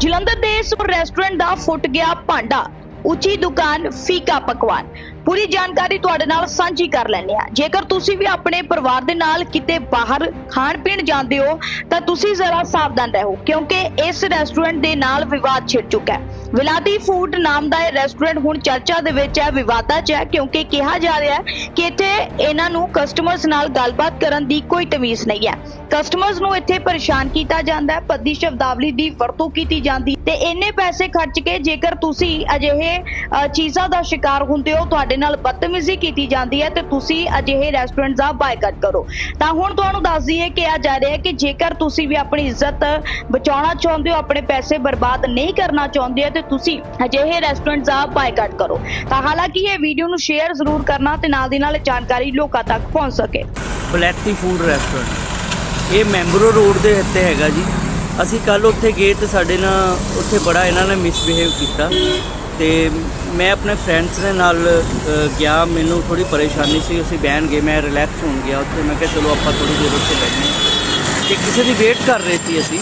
ਜਲੰਧਰ ਦੇ ਇਸ ਰੈਸਟੋਰੈਂਟ ਦਾ ਫੁੱਟ ਗਿਆ ਭਾਂਡਾ। ਉੱਚੀ ਦੁਕਾਨ ਫੀਕਾ ਪਕਵਾਨ। ਪੂਰੀ ਜਾਣਕਾਰੀ ਤੁਹਾਡੇ ਨਾਲ ਸਾਂਝੀ ਕਰ ਲੈਂਦੇ ਆ ਜੇਕਰ ਤੁਸੀਂ ਵੀ ਆਪਣੇ ਪਰਿਵਾਰ ਦੇ ਨਾਲ ਕਿਤੇ ਬਾਹਰ ਖਾਣ ਪੀਣ ਜਾਂਦੇ ਹੋ, ਤਾਂ ਤੁਸੀਂ ਜ਼ਰਾ ਸਾਵਧਾਨ ਰਹੋ, ਕਿਉਂਕਿ ਇਸ ਰੈਸਟੋਰੈਂਟ ਦੇ ਨਾਲ ਵਿਵਾਦ ਛਿੜ ਚੁੱਕਾ ਹੈ। ਵਿਲਾਦੀ ਫੂਡ ਨਾਮ ਦਾ ਇਹ ਰੈਸਟੋਰੈਂਟ ਹੁਣ ਚਰਚਾ ਦੇ ਵਿੱਚ ਹੈ, ਵਿਵਾਦਾਂ 'ਚ ਹੈ, ਕਿਉਂਕਿ ਕਿਹਾ ਜਾ ਰਿਹਾ ਹੈ ਕਿ ਇੱਥੇ ਇਹਨਾਂ ਨੂੰ ਕਸਟਮਰਸ ਨਾਲ ਗੱਲਬਾਤ ਕਰਨ ਦੀ ਕੋਈ ਤਮੀਜ਼ ਨਹੀਂ ਹੈ। ਕਸਟਮਰਸ ਨੂੰ ਇੱਥੇ ਪਰੇਸ਼ਾਨ ਕੀਤਾ ਜਾਂਦਾ ਹੈ ਪੱਦੀ ਸ਼ਬਦਾਵਲੀ ਦੀ ਵਰਤੋਂ ਕੀਤੀ ਜਾਂਦੀ ਤੇ ਇੰਨੇ ਪੈਸੇ ਖਰਚ ਕੇ ਜੇਕਰ ਤੁਸੀਂ ਅਜਿਹੇ ਚੀਜ਼ਾਂ ਦਾ ਸ਼ਿਕਾਰ ਹੁੰਦੇ ਹੋ, ਤੁਹਾਡੇ ਨਾਲ ਬਦਤਮੀਜ਼ੀ ਕੀਤੀ ਜਾਂਦੀ ਹੈ ਤੇ ਤੁਸੀਂ ਅਜਿਹੇ ਰੈਸਟੋਰੈਂਟ ਦਾ ਬਾਈਕਾਟ ਕਰੋ। ਤਾਂ ਹੁਣ ਤੁਹਾਨੂੰ ਦੱਸ ਦਈਏ ਕਿ ਆ ਜਾ ਰਿਹਾ ਹੈ ਕਿ ਜੇਕਰ ਤੁਸੀਂ ਵੀ ਆਪਣੀ ਇੱਜ਼ਤ ਬਚਾਉਣਾ ਚਾਹੁੰਦੇ ਹੋ, ਆਪਣੇ ਪੈਸੇ ਬਰਬਾਦ ਨਹੀਂ ਕਰਨਾ ਚਾਹੁੰਦੇ ਹੋ, ਤੇ ਤੁਸੀਂ ਅਜਿਹੇ ਰੈਸਟੋਰੈਂਟ ਦਾ ਬਾਈਕਾਟ ਕਰੋ। ਤਾਂ ਹਾਲਾਂਕਿ ਇਹ ਵੀਡੀਓ ਨੂੰ ਸ਼ੇਅਰ ਜ਼ਰੂਰ ਕਰਨਾ ਤੇ ਨਾਲ ਦੀ ਨਾਲ ਜਾਣਕਾਰੀ ਲੋਕਾਂ ਤੱਕ ਪਹੁੰਚ ਸਕੇ। ਬਲੈਕੀ ਫੂਡ ਰੈਸਟੋਰੈਂਟ ਇਹ ਮੈਂਬਰੋ ਰੋਡ ਦੇ ਉੱਤੇ ਹੈਗਾ ਜੀ। ਅਸੀਂ ਕੱਲ ਉੱਥੇ ਗਏ ਤੇ ਸਾਡੇ ਨਾਲ ਉੱਥੇ ਬੜਾ ਇਹਨਾਂ ਨੇ ਮਿਸਬਿਹੇਵ ਕੀਤਾ। ਤੇ ਮੈਂ ਆਪਣੇ ਫਰੈਂਡਸ ਦੇ ਨਾਲ ਗਿਆ। ਮੈਨੂੰ ਥੋੜੀ ਪਰੇਸ਼ਾਨੀ ਸੀ। ਅਸੀਂ ਬਹਿਣ ਗਏ। ਮੈਂ ਰਿਲੈਕਸ ਹੋਣ ਗਿਆ ਉੱਥੇ। ਮੈਂ ਕਿਹਾ, ਚਲੋ, ਆਪਾਂ ਥੋੜੀ ਦੇਰ ਉੱਥੇ ਬੈਠੇ ਹਾਂ। ਤੇ ਕਿਸੇ ਦੀ ਵੇਟ ਕਰ ਰਹੇ ਸੀ ਅਸੀਂ।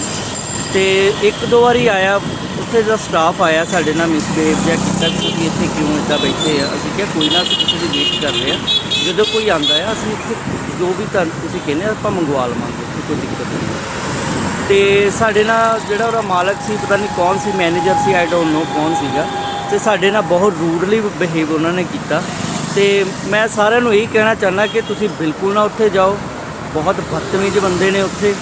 ਤੇ ਇੱਕ ਦੋ ਵਾਰੀ ਆਇਆ। ਉੱਥੇ ਦਾ ਸਟਾਫ ਆਇਆ ਸਾਡੇ ਨਾਲ ਮਿਸਬਿਹੇਵ ਜਿਹਾ ਕੀਤਾ ਕਿ ਤੁਸੀਂ ਇੱਥੇ ਕਿਉਂ ਇੱਦਾਂ ਬੈਠੇ ਆ? ਅਸੀਂ ਕਿਹਾ, ਕੋਈ ਨਾ, ਅਸੀਂ ਕਿਸੇ ਦੀ ਵੇਟ ਕਰ ਰਹੇ ਆ ਜਦੋਂ ਕੋਈ ਆਂਦਾ ਆ, ਅਸੀਂ ਇੱਥੇ ਜੋ ਵੀ ਤੁਹਾਨੂੰ ਤੁਸੀਂ ਕਹਿੰਦੇ ਆ, ਆਪਾਂ ਮੰਗਵਾ ਲਵਾਂਗੇ। ਉੱਥੇ ਕੋਈ ਦਿੱਕਤ ਨਹੀਂ ਤੇ ਸਾਡੇ ਨਾਲ ਜਿਹੜਾ ਉਹਦਾ ਮਾਲਕ ਸੀ, ਪਤਾ ਨਹੀਂ ਕੌਣ ਸੀ manager C I don't know ਕੌਣ ਸੀਗਾ। ਤੇ ਸਾਡੇ ਨਾਲ ਬਹੁਤ ਰੂਡਲੀ ਬਿਹੇਵ ਉਹਨਾਂ ਨੇ ਕੀਤਾ। ਤੇ ਮੈਂ ਸਾਰਿਆਂ ਨੂੰ ਇਹੀ ਕਹਿਣਾ ਚਾਹੁੰਦਾ ਕਿ ਤੁਸੀਂ ਬਿਲਕੁਲ ਨਾ ਉੱਥੇ ਜਾਓ। ਬਹੁਤ ਬਦਤਮੀਜ਼ ਬੰਦੇ ਨੇ ਉੱਥੇ।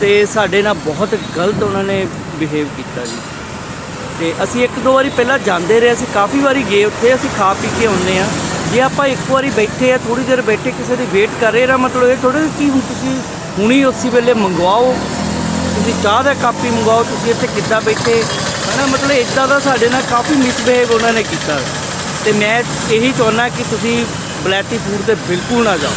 ਤੇ ਸਾਡੇ ਨਾਲ ਬਹੁਤ ਗਲਤ ਉਹਨਾਂ ਨੇ ਬਿਹੇਵ ਕੀਤਾ ਜੀ। ਤੇ ਅਸੀਂ ਇੱਕ ਦੋ ਵਾਰੀ ਪਹਿਲਾਂ ਜਾਂਦੇ ਰਹੇ, ਅਸੀਂ ਕਾਫੀ ਵਾਰੀ ਗਏ ਉੱਥੇ, ਅਸੀਂ ਖਾ ਪੀ ਕੇ ਆਉਂਦੇ ਆ ਜੇ ਆਪਾਂ ਇੱਕ ਵਾਰੀ ਬੈਠੇ ਆ ਥੋੜੀ ਦੇਰ ਬੈਠੇ ਕਿਸੇ ਦੀ ਵੇਟ ਕਰ ਰਹੇ ਨਾ ਮਤਲਬ ਇਹ ਥੋੜਾ ਕਿ ਹੁਣ ਤੁਸੀਂ ਹੁਣੀ ਉਸੇ ਵੇਲੇ ਮੰਗਵਾਓ। ਤੁਸੀਂ ਚਾਹ ਦਾ ਕਾਪੀ ਮੰਗਵਾਓ, ਤੁਸੀਂ ਇੱਥੇ ਕਿੱਦਾਂ ਬੈਠੇ? ਹਨਾ ਮਤਲਬ ਇਦਾਂ ਦਾ ਸਾਡੇ ਨਾਲ ਕਾਫੀ ਮਿਸਬਿਹੇਵ ਉਹਨਾਂ ਨੇ ਕੀਤਾ। ਤੇ ਮੈਂ ਇਹੀ ਚਾਹੁੰਦਾ ਕਿ ਤੁਸੀਂ ਬਲੈਟੀ ਫੂਡ ਤੇ ਬਿਲਕੁਲ ਨਾ ਜਾਓ।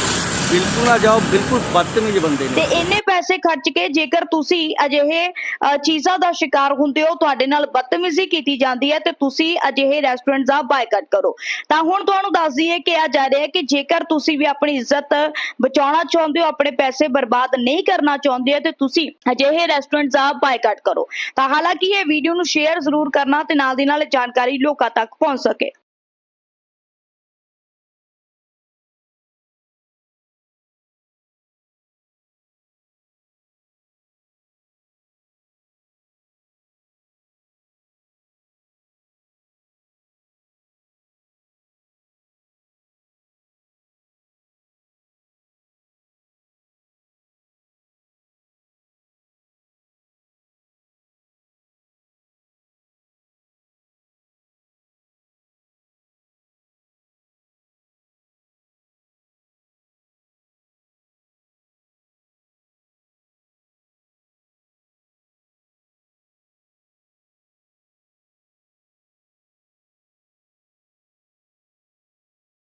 ਬਿਲਕੁਲ ਨਾ ਜਾਓ ਬਿਲਕੁਲ ਬਦਤਮੀਜ਼ ਬੰਦੇ ਤੇ ਇੰਨੇ ਪੈਸੇ ਖਰਚ ਕੇ ਜੇਕਰ ਤੁਸੀਂ ਅਜਿਹੇ ਅ, ਚੀਜ਼ਾਂ ਦਾ ਸ਼ਿਕਾਰ ਹੁੰਦੇ ਹੋ ਤੁਹਾਡੇ ਨਾਲ ਬਦਤਮੀਜ਼ੀ ਕੀਤੀ ਜਾਂਦੀ ਹੈ ਤੇ ਤੁਸੀਂ ਅਜਿਹੇ ਰੈਸਟੋਰੈਂਟ ਦਾ ਬਾਈਕਾਟ ਕਰੋ। ਤਾਂ ਹੁਣ ਤੁਹਾਨੂੰ ਦੱਸ ਦਈਏ ਕਿ ਆ ਜਾ ਰਿਹਾ ਹੈ ਕਿ ਜੇਕਰ ਤੁਸੀਂ ਵੀ ਆਪਣੀ ਇੱਜ਼ਤ ਬਚਾਉਣਾ ਚਾਹੁੰਦੇ ਹੋ ਆਪਣੇ ਪੈਸੇ ਬਰਬਾਦ ਨਹੀਂ ਕਰਨਾ ਚਾਹੁੰਦੇ ਹੋ ਤੇ ਤੁਸੀਂ ਅਜਿਹੇ ਰੈਸਟੋਰੈਂਟ ਦਾ ਬਾਈਕਾਟ ਕਰੋ। ਤਾਂ ਹਾਲਾਂਕਿ ਇਹ ਵੀਡੀਓ ਨੂੰ ਸ਼ੇਅਰ ਜ਼ਰੂਰ ਕਰਨਾ ਤੇ ਨਾਲ ਦੀ ਨਾਲ ਇਹ ਜਾਣਕਾਰੀ ਲੋਕਾਂ ਤੱਕ ਪਹੁੰਚ ਸਕੇ।